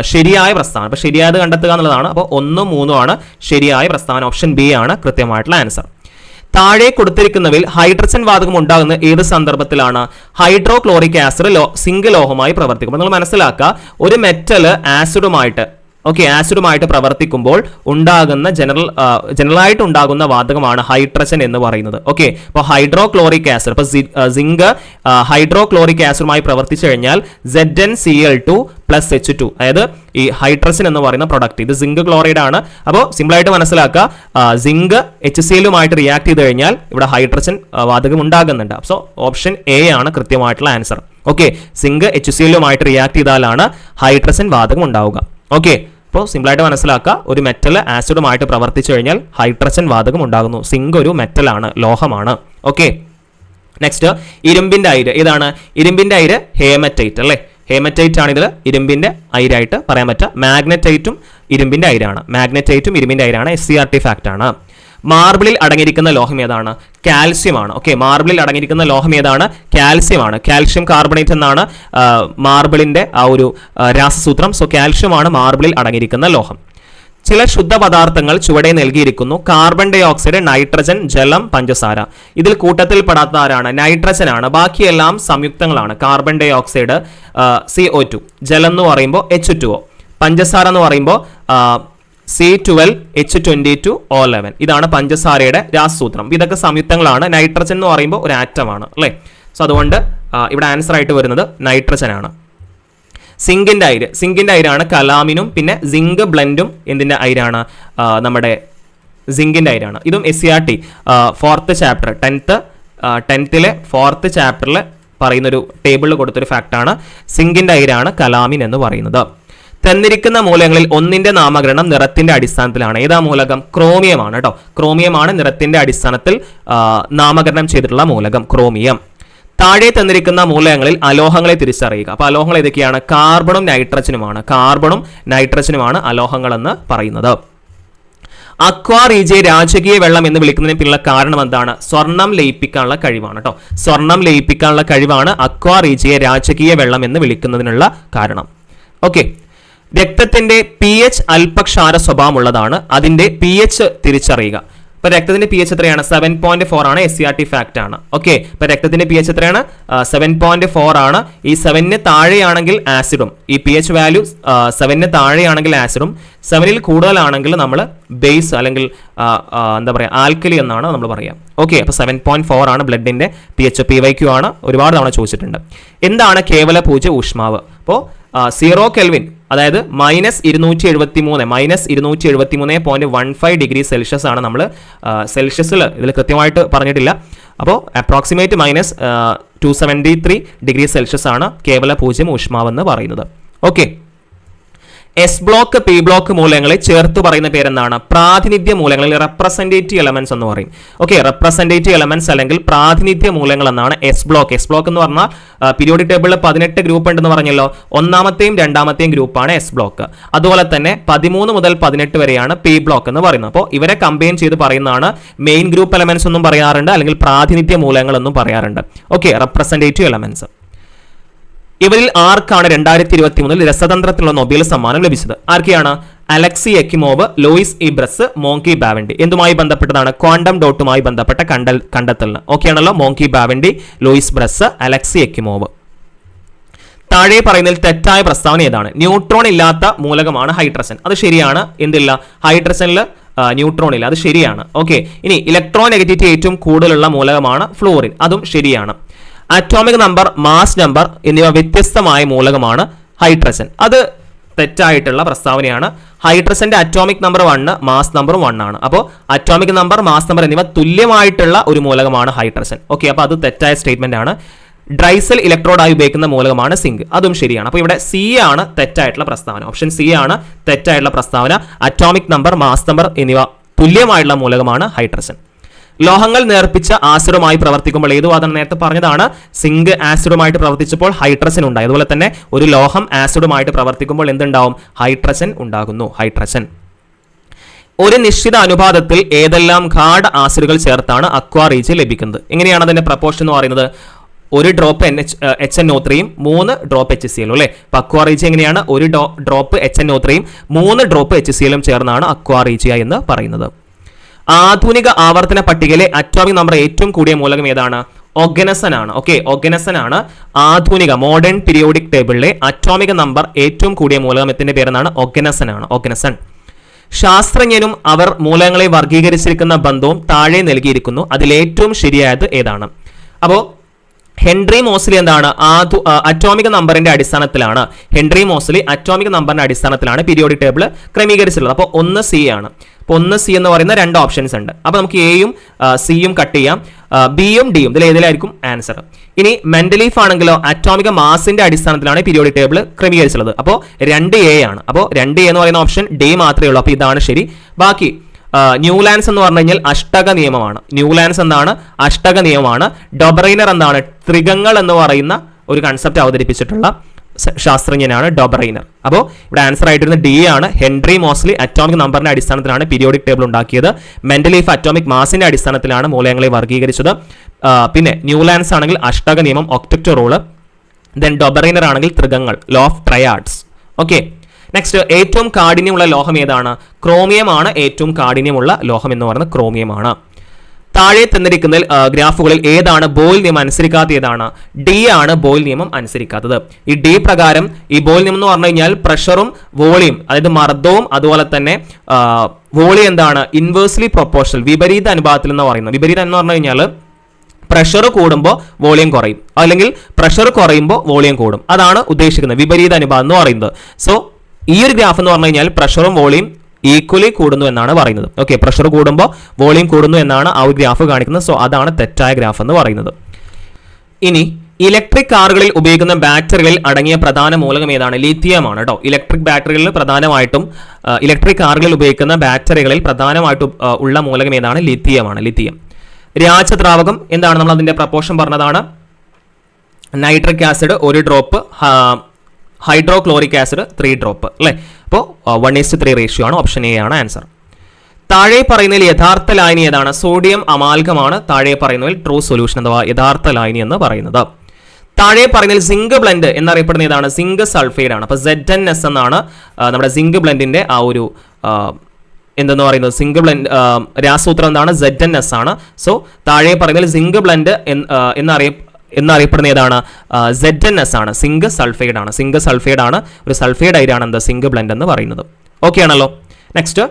ശരിയായ പ്രസ്താവന. അപ്പോൾ ശരിയായത് കണ്ടെത്തുക എന്നുള്ളതാണ്. അപ്പോൾ ഒന്നും മൂന്നും ആണ് ശരിയായ പ്രസ്താവന. ഓപ്ഷൻ ബി ആണ് കൃത്യമായിട്ടുള്ള ആൻസർ. താഴെ കൊടുത്തിരിക്കുന്നവയിൽ ഹൈഡ്രജൻ വാതകം ഉണ്ടാകുന്ന ഏത് സന്ദർഭത്തിലാണ്? ഹൈഡ്രോക്ലോറിക് ആസിഡ് ലോ സിംഗിൾ ലോഹമായി പ്രവർത്തിക്കും. നിങ്ങൾ മനസ്സിലാക്കുക ഒരു മെറ്റൽ ആസിഡുമായിട്ട് ഓക്കെ ആസിഡുമായിട്ട് പ്രവർത്തിക്കുമ്പോൾ ഉണ്ടാകുന്ന ജനറൽ ആയിട്ട് ഉണ്ടാകുന്ന വാതകമാണ് ഹൈഡ്രജൻ എന്ന് പറയുന്നത്. ഓക്കെ അപ്പോൾ ഹൈഡ്രോക്ലോറിക് ആസിഡ് ഇപ്പോൾ സിങ്ക് ഹൈഡ്രോക്ലോറിക് ആസിഡുമായി പ്രവർത്തിച്ചു കഴിഞ്ഞാൽ Z N C L two plus H two അതായത് ഈ ഹൈഡ്രജൻ എന്ന് പറയുന്ന പ്രൊഡക്റ്റ് ഇത് സിങ്ക് ക്ലോറൈഡ് ആണ്. അപ്പോൾ സിമ്പിളായിട്ട് മനസ്സിലാക്കുക സിങ്ക് എച്ച് സി എല്ലുമായിട്ട് റിയാക്ട് ചെയ്ത് കഴിഞ്ഞാൽ ഇവിടെ ഹൈഡ്രജൻ വാതകം ഉണ്ടാകുന്നുണ്ട്. സോ ഓപ്ഷൻ എ ആണ് കൃത്യമായിട്ടുള്ള answer okay zinc H C എല്ലുമായിട്ട് react ചെയ്താലാണ് ഹൈഡ്രജൻ വാതകം ഉണ്ടാവുക. ഓക്കെ അപ്പോൾ സിമ്പിളായിട്ട് മനസ്സിലാക്കുക ഒരു മെറ്റൽ ആസിഡുമായിട്ട് പ്രവർത്തിച്ചു കഴിഞ്ഞാൽ ഹൈഡ്രജൻ വാതകം ഉണ്ടാകുന്നു. സിങ്ക് ഒരു മെറ്റലാണ് ലോഹമാണ്. ഓക്കെ നെക്സ്റ്റ് ഇരുമ്പിന്റെ അയിര്. ഇതാണ് ഇരുമ്പിന്റെ അയിര് ഹേമറ്റൈറ്റ് അല്ലേ? ഹേമറ്റൈറ്റ് ആണ് ഇതിൽ ഇരുമ്പിന്റെ അയിരായിട്ട് പറയാൻ പറ്റുക. മാഗ്നറ്റൈറ്റും ഇരുമ്പിന്റെ അയിരാണ്. മാഗ്നറ്റൈറ്റും ഇരുമ്പിന്റെ അയിരാണ്. S C R T fact ആണ്. മാർബിളിൽ അടങ്ങിയിരിക്കുന്ന ലോഹം ഏതാണ്? കാൽസ്യം ആണ് ഓക്കെ മാർബിളിൽ അടങ്ങിയിരിക്കുന്ന ലോഹം ഏതാണ്? കാൽസ്യം ആണ് കാൽഷ്യം കാർബണേറ്റ് എന്നാണ് മാർബിളിന്റെ ആ ഒരു രാസസൂത്രം. സോ കാൽഷ്യം ആണ് മാർബിളിൽ അടങ്ങിയിരിക്കുന്ന ലോഹം. ചില ശുദ്ധ പദാർത്ഥങ്ങൾ ചുവടെ നൽകിയിരിക്കുന്നു. കാർബൺ ഡൈ ഓക്സൈഡ് നൈട്രജൻ ജലം പഞ്ചസാര. ഇതിൽ കൂട്ടത്തിൽ പെടാത്ത ആരാണ്? നൈട്രജൻ ആണ് ബാക്കിയെല്ലാം സംയുക്തങ്ങളാണ്. Carbon dioxide C O two. ജലം എന്ന് പറയുമ്പോൾ എച്ച് ടു ഒ. പഞ്ചസാര എന്ന് പറയുമ്പോൾ C twelve H twenty two O eleven ഇതാണ് പഞ്ചസാരയുടെ രാസസൂത്രം. ഇതൊക്കെ സംയുക്തങ്ങളാണ്. നൈട്രജൻ എന്ന് പറയുമ്പോൾ ഒരു ആറ്റമാണ് അല്ലേ? സോ അതുകൊണ്ട് ഇവിടെ ആൻസർ ആയിട്ട് വരുന്നത് നൈട്രജൻ ആണ്. സിങ്കിന്റെ അയിര്. സിങ്കിന്റെ അയിരാണ് കലാമിനും പിന്നെ സിങ്ക് ബ്ലെൻഡും എന്തിന്റെ അയിരാണ്? നമ്മുടെ സിങ്കിന്റെ അയിരാണ്. ഇതും S C R T fourth chapter tenth ടെൻത്തിലെ fourth ചാപ്റ്ററിൽ പറയുന്നൊരു ടേബിളിൽ കൊടുത്തൊരു ഫാക്റ്റാണ് സിങ്കിന്റെ അയിരാണ് കലാമിൻ എന്ന് പറയുന്നത്. തന്നിരിക്കുന്ന മൂലകങ്ങളിൽ ഒന്നിന്റെ നാമകരണം നിറത്തിന്റെ അടിസ്ഥാനത്തിലാണ്. ഏതാ മൂലകം? ക്രോമിയമാണ് കേട്ടോ ക്രോമിയമാണ് നിറത്തിന്റെ അടിസ്ഥാനത്തിൽ നാമകരണം ചെയ്തിട്ടുള്ള മൂലകം ക്രോമിയം. താഴെ തന്നിരിക്കുന്ന മൂലകങ്ങളിൽ അലോഹങ്ങളെ തിരിച്ചറിയുക. അപ്പൊ അലോഹങ്ങൾ ഏതൊക്കെയാണ്? കാർബണും നൈട്രജനുമാണ്. കാർബണും നൈട്രജനുമാണ് അലോഹങ്ങൾ എന്ന് പറയുന്നത്. അക്വാ റീജിയെ രാജകീയ വെള്ളം എന്ന് വിളിക്കുന്നതിന് പിന്നിലുള്ള കാരണം എന്താണ്? സ്വർണം ലയിപ്പിക്കാനുള്ള കഴിവാണ് കേട്ടോ സ്വർണം ലയിപ്പിക്കാനുള്ള കഴിവാണ് അക്വാ റീജിയെ രാജകീയ വെള്ളം എന്ന് വിളിക്കുന്നതിനുള്ള കാരണം. ഓക്കെ. രക്തത്തിന്റെ പി എച്ച് അല്പക്ഷാര സ്വഭാവമുള്ളതാണ്. അതിന്റെ പി എച്ച് തിരിച്ചറിയുക. ഇപ്പൊ രക്തത്തിന്റെ പി എച്ച് എത്രയാണ്? സെവൻ പോയിന്റ് ഫോർ ആണ് S C R T fact ആണ്. ഓക്കെ ഇപ്പൊ രക്തത്തിന്റെ പി എച്ച് എത്രയാണ് സെവൻ പോയിന്റ് ഫോർ ആണ്. ഈ സെവനിന് താഴെയാണെങ്കിൽ ആസിഡും ഈ പി എച്ച് വാല്യൂ സെവനിന് താഴെയാണെങ്കിൽ ആസിഡും സെവനിൽ കൂടുതലാണെങ്കിൽ നമ്മൾ ബേസ് അല്ലെങ്കിൽ എന്താ പറയുക ആൽക്കലി എന്നാണ് നമ്മൾ പറയാം. ഓക്കെ അപ്പോൾ സെവൻ പോയിന്റ് ഫോർ ആണ് ബ്ലഡിന്റെ P H P Y Q ആണ് ഒരുപാട് തവണ ചോദിച്ചിട്ടുണ്ട്. എന്താണ് കേവല പൂജ ഊഷ്മാവ്? അപ്പോൾ സീറോ കെൽവിൻ അതായത് മൈനസ് ഇരുന്നൂറ്റി എഴുപത്തി മൂന്ന് മൈനസ് ഇരുന്നൂറ്റി എഴുപത്തി മൂന്ന് point one five degree Celsius ആണ് നമ്മൾ സെൽഷ്യസിൽ ഇതിൽ കൃത്യമായിട്ട് പറഞ്ഞിട്ടില്ല. അപ്പോൾ approximate minus two seventy three degree Celsius ആണ് കേവല പൂജ്യം ഊഷ്മാവെന്ന് പറയുന്നത്. Okay S block P block മൂലകങ്ങളെ ചേർത്ത് പറയുന്ന പേരെന്താണ്? പ്രാതിനിധ്യ മൂലങ്ങളിൽ റെപ്രസെന്റേറ്റീവ് എലമെന്റ്സ് എന്ന് പറയും. ഓക്കെ റെപ്രസെന്റേറ്റീവ് എലമെന്റ്സ് അല്ലെങ്കിൽ പ്രാതിനിധ്യ മൂലങ്ങൾ എന്നാണ് എസ് ബ്ലോക്ക് എസ് ബ്ലോക്ക് എന്ന് പറഞ്ഞാൽ പീരിയോഡിക് ടേബിളിൽ പതിനെട്ട് ഗ്രൂപ്പ് ഉണ്ടെന്ന് പറഞ്ഞല്ലോ. ഒന്നാമത്തെയും രണ്ടാമത്തെയും ഗ്രൂപ്പാണ് എസ് ബ്ലോക്ക് അതുപോലെ തന്നെ പതിമൂന്ന് മുതൽ പതിനെട്ട് വരെയാണ് പി ബ്ലോക്ക് എന്ന് പറയുന്നത്. അപ്പോൾ ഇവരെ കമ്പൈൻ ചെയ്ത് പറയുന്നതാണ് മെയിൻ ഗ്രൂപ്പ് എലമെന്റ്സ് എന്നും പറയാറുണ്ട് അല്ലെങ്കിൽ പ്രാതിനിധ്യ മൂലങ്ങൾ എന്നും പറയാറുണ്ട്. ഓക്കെ റെപ്രസെന്റേറ്റീവ് എലമെന്റ്സ് ഇവരിൽ ആർക്കാണ് രണ്ടായിരത്തി ഇരുപത്തി മൂന്നിൽ രസതന്ത്രത്തിനുള്ള നൊബേൽ സമ്മാനം ലഭിച്ചത്? ആർക്കെയാണ്? അലക്സി എക്കിമോവ് ലോയിസ് ഇബ്രസ് മോങ്കി ബാവൻഡി എന്തുമായി ബന്ധപ്പെട്ടതാണ്? ക്വാണ്ടം ഡോട്ടുമായി ബന്ധപ്പെട്ട കണ്ടൽ കണ്ടെത്തലിന്. ഓക്കെയാണല്ലോ? Moungi Bawendi Louis Brus Alexei Ekimov. താഴെ പറയുന്നതിൽ തെറ്റായ പ്രസ്താവന ഏതാണ്? ന്യൂട്രോൺ ഇല്ലാത്ത മൂലകമാണ് ഹൈഡ്രജൻ. അത് ശരിയാണ്? എന്തില്ല? ഹൈഡ്രജനിൽ ന്യൂട്രോൺ ഇല്ല. അത് ശരിയാണ്. ഓക്കെ. ഇനി ഇലക്ട്രോൺ നെഗറ്റിവിറ്റി ഏറ്റവും കൂടുതലുള്ള മൂലകമാണ് ഫ്ലോറിൻ. അതും ശരിയാണ്. അറ്റോമിക് നമ്പർ മാസ് നമ്പർ എന്നിവ വ്യത്യസ്തമായ മൂലകമാണ് ഹൈഡ്രജൻ അത് തെറ്റായിട്ടുള്ള പ്രസ്താവനയാണ്. ഹൈഡ്രജന്റെ atomic number one mass number one ആണ്. അപ്പോൾ അറ്റോമിക് നമ്പർ മാസ് നമ്പർ എന്നിവ തുല്യമായിട്ടുള്ള ഒരു മൂലകമാണ് ഹൈഡ്രജൻ ഓക്കെ അപ്പോൾ അത് തെറ്റായ സ്റ്റേറ്റ്മെന്റ് ആണ്. ഡ്രൈസൽ ഇലക്ട്രോഡായി ഉപയോഗിക്കുന്ന മൂലകമാണ് സിങ്ക് അതും ശരിയാണ്. അപ്പോൾ ഇവിടെ സി ആണ് തെറ്റായിട്ടുള്ള പ്രസ്താവന. ഓപ്ഷൻ സി ആണ് തെറ്റായിട്ടുള്ള പ്രസ്താവന. അറ്റോമിക് നമ്പർ മാസ് നമ്പർ എന്നിവ തുല്യമായിട്ടുള്ള മൂലകമാണ് ഹൈഡ്രജൻ ലോഹങ്ങൾ നേർപ്പിച്ച ആസിഡുമായി പ്രവർത്തിക്കുമ്പോൾ ഏത് വാദം നേരത്തെ പറഞ്ഞതാണ്? സിങ്ക് ആസിഡുമായിട്ട് പ്രവർത്തിച്ചപ്പോൾ ഹൈഡ്രസൻ ഉണ്ടായി. അതുപോലെ തന്നെ ഒരു ലോഹം ആസിഡുമായിട്ട് പ്രവർത്തിക്കുമ്പോൾ എന്തുണ്ടാവും? ഹൈഡ്രസൻ ഉണ്ടാകുന്നു. ഹൈഡ്രസൻ ഒരു നിശ്ചിത അനുപാതത്തിൽ ഏതെല്ലാം ഘാഡ് ആസിഡുകൾ ചേർത്താണ് അക്വാ റീച്ച് ലഭിക്കുന്നത്? എങ്ങനെയാണ് അതിന്റെ പ്രപ്പോർഷൻ എന്ന് പറയുന്നത്? ഒരു drop N H H N O ത്രീയും മൂന്ന് ഡ്രോപ്പ് എച്ച് സി എല്ലും അല്ലേ? അപ്പൊ അക്വാ റീച്ച് എങ്ങനെയാണ്? ഒരു ഡ്രോപ്പ് എച്ച് എൻ ഒ ത്രീയും മൂന്ന് ഡ്രോപ്പ് എച്ച് സി എല്ലും ചേർന്നാണ് അക്വാ റീച്ചിയ എന്ന് പറയുന്നത്. ആധുനിക ആവർത്തന പട്ടികയിലെ അറ്റോമിക് നമ്പർ ഏറ്റവും കൂടിയ മൂലകം ഏതാണ്? ഒഗനസൻ ആണ്. ഓക്കെ ഒഗനസൻ ആണ് ആധുനിക മോഡേൺ പീരിയോഡിക് ടേബിളിലെ അറ്റോമിക് നമ്പർ ഏറ്റവും കൂടിയ മൂലകത്തിന്റെ പേരെന്നാണ് ഒഗനസൻ ആണ്. ഒഗനസൻ ശാസ്ത്രജ്ഞനും അവർ മൂലകങ്ങളെ വർഗീകരിച്ചിരിക്കുന്ന ബന്ധവും താഴെ നൽകിയിരിക്കുന്നു. അതിൽ ഏറ്റവും ശരിയായത് ഏതാണ്? അപ്പോൾ ഹെൻറി മോസ്ലി എന്താണ്? ആധു അറ്റോമിക് നമ്പറിന്റെ അടിസ്ഥാനത്തിലാണ്. ഹെൻറി മോസ്ലി അറ്റോമിക് നമ്പറിന്റെ അടിസ്ഥാനത്തിലാണ് പീരിയോഡിക് ടേബിൾ ക്രമീകരിച്ചിട്ടുള്ളത്. അപ്പോൾ ഒന്ന് സി ആണ്. അപ്പോൾ ഒന്ന് സി എന്ന് പറയുന്ന രണ്ട് ഓപ്ഷൻസ് ഉണ്ട്. അപ്പോൾ നമുക്ക് എയും സിയും കട്ട് ചെയ്യാം. ബിയും ഡിയും ഇതിൽ ഏതിലായിരിക്കും? ആൻസർ ഇനി മെന്റലീഫ് ആണെങ്കിലോ അറ്റോമിക മാസിന്റെ അടിസ്ഥാനത്തിലാണ് പീരിയോഡിക് ടേബിൾ ക്രമീകരിച്ചുള്ളത് അപ്പോൾ രണ്ട് എ ആണ്. അപ്പോൾ രണ്ട് എ എന്ന് പറയുന്ന ഓപ്ഷൻ ഡി മാത്രമേ ഉള്ളൂ. അപ്പോൾ ഇതാണ് ശരി. ബാക്കി ന്യൂലാൻസ് എന്ന് പറഞ്ഞു കഴിഞ്ഞാൽ അഷ്ടക നിയമമാണ്. ന്യൂലാൻസ് എന്താണ്? അഷ്ടക നിയമമാണ്. ഡൊബറൈനർ എന്താണ്? ത്രികങ്ങൾ എന്ന് പറയുന്ന ഒരു കൺസെപ്റ്റ് അവതരിപ്പിച്ചിട്ടുള്ള ശാസ്ത്രജ്ഞനാണ് ഡോബറൈനർ. അപ്പോൾ ഇവിടെ ആൻസർ ആയിട്ടിരുന്ന ഡി ആണ് ഹെൻറി മോസ്ലി അറ്റോമിക് നമ്പറിന്റെ അടിസ്ഥാനത്തിലാണ് പീരിയോഡിക് ടേബിൾ ഉണ്ടാക്കിയത്. മെന്റലീഫ് അറ്റോമിക് മാസിന്റെ അടിസ്ഥാനത്തിലാണ് മൂലകങ്ങളെ വർഗീകരിച്ചത് പിന്നെ ന്യൂലാൻസ് ആണെങ്കിൽ അഷ്ടക നിയമം ഒക്ടക്ട് റൂൾ ദെൻ ഡൊബറൈനർ ആണെങ്കിൽ തൃഗങ്ങൾ law of triads okay next ഏറ്റവും കാഠിന്യമുള്ള ലോഹം ഏതാണ്? ക്രോമിയം ആണ് ഏറ്റവും കാഠിന്യമുള്ള ലോഹം എന്ന് പറയുന്നത് ക്രോമിയമാണ്. താഴെ തന്നിരിക്കുന്ന ഗ്രാഫുകളിൽ ഏതാണ് ബോയിൽ നിയമം അനുസരിക്കാത്ത ഏതാണ് ഡി ആണ് ബോയിൽ നിയമം അനുസരിക്കാത്തത്. ഈ ഡി പ്രകാരം ഈ ബോയിൽ നിയമം എന്ന് പറഞ്ഞു കഴിഞ്ഞാൽ പ്രഷറും വോളിയും അതായത് മർദ്ദവും അതുപോലെ തന്നെ വോളിയം എന്താണ്? ഇൻവേഴ്സ്ലി പ്രൊപ്പോർഷണൽ വിപരീത അനുപാതത്തിൽ എന്ന് പറയുന്നത്. വിപരീതം എന്ന് പറഞ്ഞു കഴിഞ്ഞാൽ പ്രഷർ കൂടുമ്പോൾ വോളിയം കുറയും അല്ലെങ്കിൽ പ്രഷർ കുറയുമ്പോൾ വോളിയം കൂടും. അതാണ് ഉദ്ദേശിക്കുന്നത് വിപരീത അനുപാതം എന്ന് പറയുന്നത്. സോ ഈ ഒരു ഗ്രാഫ് എന്ന് പറഞ്ഞു കഴിഞ്ഞാൽ പ്രഷറും വോളിയം ഈക്വലി കൂടുന്നു എന്നാണ് പറയുന്നത്. ഓക്കെ പ്രഷർ കൂടുമ്പോൾ വോളിയം കൂടുന്നു എന്നാണ് ആ ഒരു ഗ്രാഫ് കാണിക്കുന്നത്. സോ അതാണ് തെറ്റായ ഗ്രാഫ് എന്ന് പറയുന്നത്. ഇനി ഇലക്ട്രിക് കാറുകളിൽ ഉപയോഗിക്കുന്ന ബാറ്ററികളിൽ അടങ്ങിയ പ്രധാന മൂലകം ഏതാണ്? ലിഥിയം ആണ് കേട്ടോ ഇലക്ട്രിക് ബാറ്ററികളിൽ പ്രധാനമായിട്ടും ഇലക്ട്രിക് കാറുകളിൽ ഉപയോഗിക്കുന്ന ബാറ്ററികളിൽ പ്രധാനമായിട്ടും ഉള്ള മൂലകം ഏതാണ്? ലിഥിയമാണ് ലിഥിയം രാജദ്രാവകം എന്താണ്? നമ്മൾ അതിന്റെ പ്രപ്പോഷൻ പറഞ്ഞതാണ്. നൈട്രിക് ആസിഡ് ഒരു drop hydrochloric acid three drop അല്ലേ? അപ്പോൾ വൺ ഈസ് ത്രീ റേഷ്യോ ആണ് ഓപ്ഷൻ എ ആണ് ആൻസർ താഴെ പറയുന്നതിൽ യഥാർത്ഥ ലായനി ഏതാണ്? സോഡിയം അമാൽഗമാണ് താഴെ പറയുന്നതിൽ ട്രൂ സൊല്യൂഷൻ അഥവാ യഥാർത്ഥ ലായനി എന്ന് പറയുന്നത്. താഴെ പറയുന്നതിൽ സിങ്ക് ബ്ലെൻഡ് എന്നറിയപ്പെടുന്ന ഏതാണ്? സിങ്ക് സൾഫൈഡ് ആണ്. അപ്പോൾ സെഡ് എൻ എസ് എന്നാണ് നമ്മുടെ സിങ്ക് ബ്ലെൻഡിന്റെ ആ ഒരു എന്തെന്ന് പറയുന്നത്? സിങ്ക് ബ്ലെൻഡ് രാസൂത്രം എന്താണ്? സെഡ് എൻ എസ് ആണ്. സോ താഴെ പറയുന്നതിൽ സിങ്ക് ബ്ലെൻഡ് എന്നറിയ എന്നറിയപ്പെടുന്ന ഏതാണ് സെഡ് എൻ എസ് ആണ്. സിങ്ക് സൾഫൈഡ് ആണ്. സിങ്ക് സൾഫൈഡ് ആണ്. ഒരു സൾഫൈഡ് അയിരാണ് എന്താ സിങ്ക് ബ്ലെൻഡ് എന്ന് പറയുന്നത്. ഓക്കെ ആണല്ലോ. നെക്സ്റ്റ്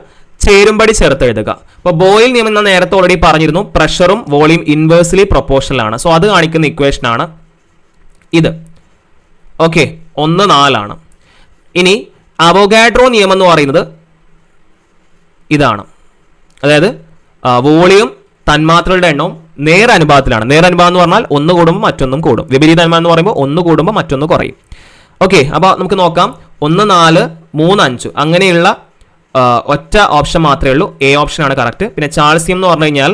ചേരുംപടി ചേർത്ത് എഴുതുക. അപ്പോൾ ബോയിൽ നിയമം ഞാൻ നേരത്തെ ഓൾറെഡി പറഞ്ഞിരുന്നു. പ്രഷറും വോളിയം ഇൻവേഴ്സ്ലി പ്രൊപ്പോർഷണൽ ആണ്. സോ അത് കാണിക്കുന്ന ഇക്വേഷൻ ആണ് ഇത്. ഓക്കെ ഒന്ന് നാലാണ്. ഇനി അവോഗാഡ്രോ നിയമം എന്ന് പറയുന്നത് ഇതാണ്. അതായത് വോളിയം തന്മാത്രകളുടെ എണ്ണവും നേർ അനുപാതത്തിലാണ്. നേർ അനുപാതം എന്ന് പറഞ്ഞാൽ ഒന്ന് കൂടുമ്പോൾ മറ്റൊന്നും കൂടും. വിപരീത അനുപാതം എന്ന് പറയുമ്പോൾ ഒന്ന് കൂടുമ്പോൾ മറ്റൊന്ന് കുറയും. ഓക്കെ അപ്പോൾ നമുക്ക് നോക്കാം. ഒന്ന് നാല് മൂന്ന് അഞ്ച്. അങ്ങനെയുള്ള ഒറ്റ ഓപ്ഷൻ മാത്രമേ ഉള്ളൂ. എ ഓപ്ഷനാണ് കറക്റ്റ് പിന്നെ ചാൾസ്യം എന്ന് പറഞ്ഞു കഴിഞ്ഞാൽ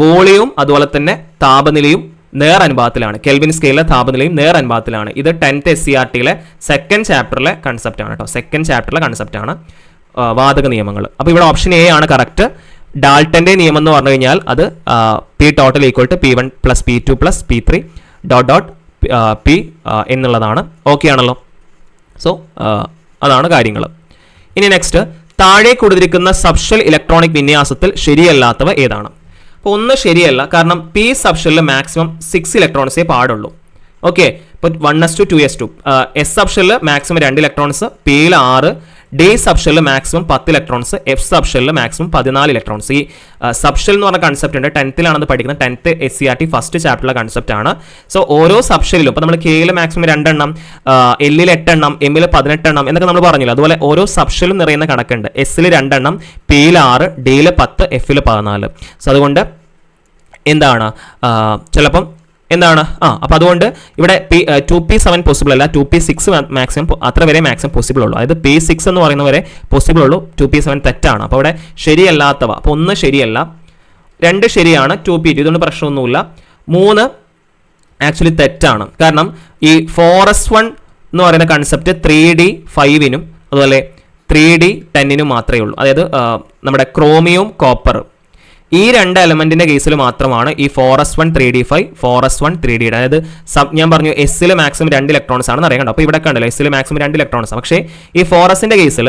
വോളിയവും അതുപോലെ തന്നെ താപനിലയും നേർ അനുപാതത്തിലാണ്. കെൽവിൻ സ്കെയിലെ താപനിലയും നേർ അനുപാതത്തിലാണ്. ഇത് ടെൻത്ത് എസ് സി ആർ ടിയിലെ സെക്കൻഡ് ചാപ്റ്ററിലെ കൺസെപ്റ്റ് ആണ് കേട്ടോ സെക്കൻഡ് ചാപ്റ്ററിലെ കൺസെപ്റ്റ് ആണ് വാതക നിയമങ്ങൾ. അപ്പോൾ ഇവിടെ ഓപ്ഷൻ എ ആണ് കറക്റ്റ് ഡാൾട്ടന്റെ നിയമം എന്ന് പറഞ്ഞു കഴിഞ്ഞാൽ അത് P total equal to P one plus P two plus P three dot dot P എന്നുള്ളതാണ്. ഓക്കെ ആണല്ലോ. സോ അതാണ് കാര്യങ്ങൾ. ഇനി നെക്സ്റ്റ് താഴെ കൊടുത്തിരിക്കുന്ന സബ്ഷൽ ഇലക്ട്രോണിക് വിന്യാസത്തിൽ ശരിയല്ലാത്തവ ഏതാണ്? അപ്പോൾ ഒന്ന് ശരിയല്ല കാരണം പി സബ്ഷലിൽ മാക്സിമം സിക്സ് ഇലക്ട്രോൺസേ പാടുള്ളൂ. ഓക്കെ ഇപ്പോൾ one S two two S two S സബ്ഷലിൽ maximum രണ്ട് ഇലക്ട്രോൺസ് പിയിൽ ആറ് ഡി സബ്ഷെല്ലിൽ മാക്സിമം പത്ത് ഇലക്ട്രോൺസ് എഫ് സബ്ഷെല്ലിൽ മാക്സിമം പതിനാല് ഇലക്ട്രോൺസ് ഈ സബ്ഷെൽ എന്ന് പറഞ്ഞ കൺസെപ്റ്റ് ഉണ്ട്. ടെൻത്തിലാണെന്ന് പഠിക്കുന്നത്. Tenth S C R T first ചാപ്റ്ററിലെ concept ആണ്. സോ ഓരോ സബ്ഷെല്ലിലും ഇപ്പോൾ നമ്മൾ കെയിൽ മാക്സിമം രണ്ടെണ്ണം എല്ലിൽ എട്ടെണ്ണം എമ്മിൽ പതിനെട്ടെണ്ണം എന്നൊക്കെ നമ്മൾ പറഞ്ഞില്ല? അതുപോലെ ഓരോ സബ്ഷെല്ലും നിറയുന്ന കണക്കുണ്ട്. എസ്സിൽ രണ്ടെണ്ണം പിയിൽ ആറ് ഡിയിൽ പത്ത് എഫിൽ പതിനാല്. സോ അതുകൊണ്ട് എന്താണ്? ചിലപ്പം എന്താണ്? ആ അപ്പോൾ അതുകൊണ്ട് ഇവിടെ P two P seven possible അല്ല. ടു പി സിക്സ് മാക്സിമം അത്ര വരെ മാക്സിമം പോസിബിൾ ഉള്ളൂ. അതായത് പി സിക്സ് എന്ന് പറയുന്ന വരെ പോസിബിൾ ഉള്ളൂ. ടു പി സെവൻ തെറ്റാണ്. അപ്പോൾ ഇവിടെ ശരിയല്ലാത്തവ. അപ്പോൾ ഒന്ന് ശരിയല്ല. രണ്ട് ശരിയാണ്. ടു പി ടു ഇതുകൊണ്ട് പ്രശ്നമൊന്നുമില്ല. മൂന്ന് ആക്ച്വലി തെറ്റാണ്. കാരണം ഈ ഫോറസ് വൺ എന്ന് പറയുന്ന കൺസെപ്റ്റ് ത്രീ ഡി ഫൈവിനും അതുപോലെ ത്രീ ഡി ടെന്നിനും മാത്രമേ ഉള്ളൂ. അതായത് നമ്മുടെ ക്രോമിയവും കോപ്പർ ഈ രണ്ട് എലമെന്റിന്റെ കേസിൽ മാത്രമാണ് ഈ four S one three D five four S one three D അതായത് സബ് ഞാൻ പറഞ്ഞു എസ്സിൽ മാക്സിമം രണ്ട് ഇലക്ട്രോൺസ് ആണെന്ന് അറിയാം അപ്പോൾ ഇവിടെ കണ്ടല്ലോ എസ്സിൽ മാക്സിമം രണ്ട് ഇലക്ട്രോൺസ് പക്ഷേ ഈ ഫോറസിന്റെ കേസിൽ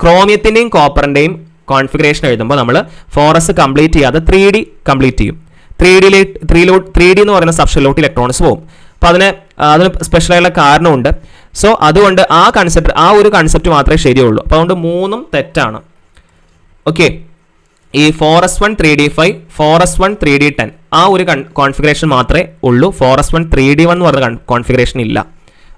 ക്രോമിയത്തിന്റെയും കോപ്പറിന്റെയും കോൺഫിഗറേഷൻ എഴുതുമ്പോൾ നമ്മൾ ഫോറസ് കംപ്ലീറ്റ് ചെയ്യാതെ ത്രീ ഡി കംപ്ലീറ്റ് ചെയ്യും. ത്രീ ഡിയിലെ ത്രീ ലോ ത്രീ ഡി എന്ന് പറയുന്ന സബ്ഷലോട്ട് ഇലക്ട്രോൺസ് പോകും അപ്പോൾ അതിന് അതിന് സ്പെഷ്യലായുള്ള കാരണമുണ്ട്. സോ അതുകൊണ്ട് ആ കൺസെപ്റ്റ് ആ ഒരു കൺസെപ്റ്റ് മാത്രമേ ശരിയുള്ളൂ. അപ്പോൾ അതുകൊണ്ട് മൂന്നും തെറ്റാണ്. ഓക്കെ ഈ four S one three D five four S one three D ten. ആ ഒരു കോൺഫിഗറേഷൻ മാത്രമേ ഉള്ളൂ. Four S one three D one എന്ന് പറഞ്ഞ കോൺഫിഗറേഷൻ ഇല്ല.